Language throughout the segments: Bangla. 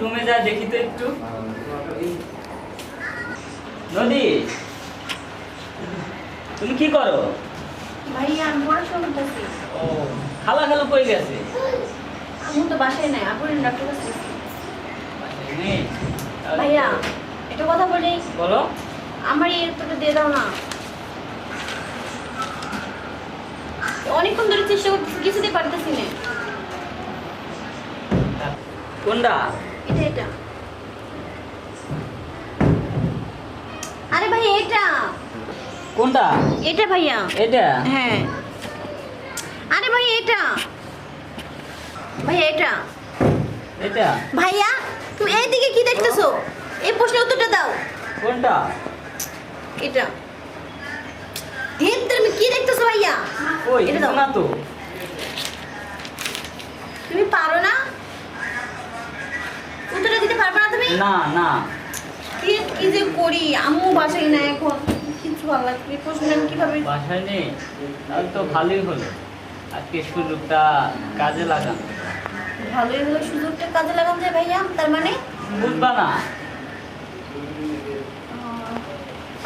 রুমে যা দেখি তো একটু। নদী তুমি কি করো? খালা খালু কই গেছে? আমি তো বাসায় নাই আপুর ডাক্তার কাছে গেছি। বাসায় নেই? তাহলে- ভাইয়া একটা কথা বলি। বলো। আমার এই উত্তরটা দিয়ে দাও না। অনেকক্ষণ ধরে চেষ্টা করতেছি কিছুতেই পারতেছি না। কোনটা? এটা এটা। আরে ভাই এটা। কোনটা? এটা ভাইয়া। এটা? হ্যাঁ। আরে ভাই এটা। ভাইয়া এটা। এটা? ভাইয়া তুমি এইদিকে কি দেখতেছো? এই প্রশ্নের উত্তরটা দাও। কোনটা? এটা। ধের তুমি কি দেখতেছো ভাইয়া? ওই এটা দাও। না তো তুমি পারো না উত্তরটা দিতে পারবে না না। কি কি যে করি? আম্মু বাসায় না এখন। কিছু ভালো লাগছে এই প্রশ্নটা কীভাবে? বাসায় নেই? তাহলে তো ভালোই হলো। আজকে সুযোগটা কাজে লাগান। ভালোই হলো সুযোগটা কাজে লাগানো যায় ভাইয়া তার মানে? বুঝবা না।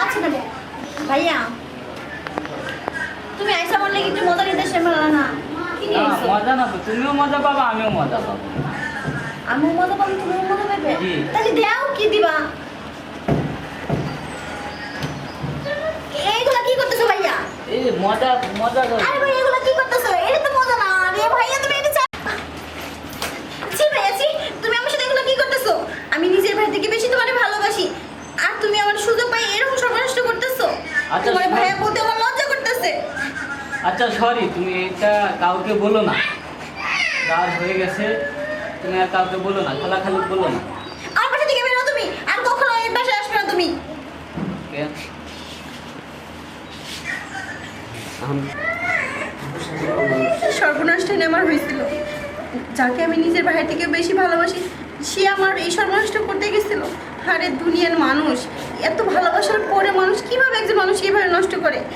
আচ্ছা না ভাইয়া। তুমি আইসা বললে কিন্তু মজা নিতে সে মেলা না। কি নিয়ে না, মজা না তো। তুমিও মজা পাবা আমিও মজা পাবো। আমিও মজা পাবো তুমিও মজা পাবে তাহলে দেও কি দিবা? এইগুলা কি করতেছো ভাইয়া? এই মজা মজা করো। আরে ভাই এগুলা কি করতেছো? এটা তো মজা না। আরে ভাইয়া তুমি এটা চা- ছি ভাইয়া ছি। তুমি আমার সাথে এগুলো কি করতেছো? আমি নিজের ভাই থেকে বেশি তোমারে ভালোবাসি। আর তুমি আমার সুযোগ পাই এরকম সর্বনষ্ট করতেছো? আচ্ছা। ভাইয়া বলতে আমার লজ্জা করতেছে। আচ্ছা সরি তুমি এটা কাউকে বলো না। কাজ হয়ে গেছে। তুমি আর কাউকে বলো না খালা খালি বলো না। আমার বাসা থেকে বেরো তুমি আর কখনো এই বাসায় আসবে না তুমি। কেন? সর্বনাশটা আমার হয়েছিল। যাকে আমি নিজের ভাই থেকে বেশি ভালোবাসি সে আমার এই সর্বনাশটা করতে গেছিল। আরে দুনিয়ার মানুষ এত ভালোবাসার পরে মানুষ কীভাবে একজন মানুষ এইভাবে নষ্ট করে?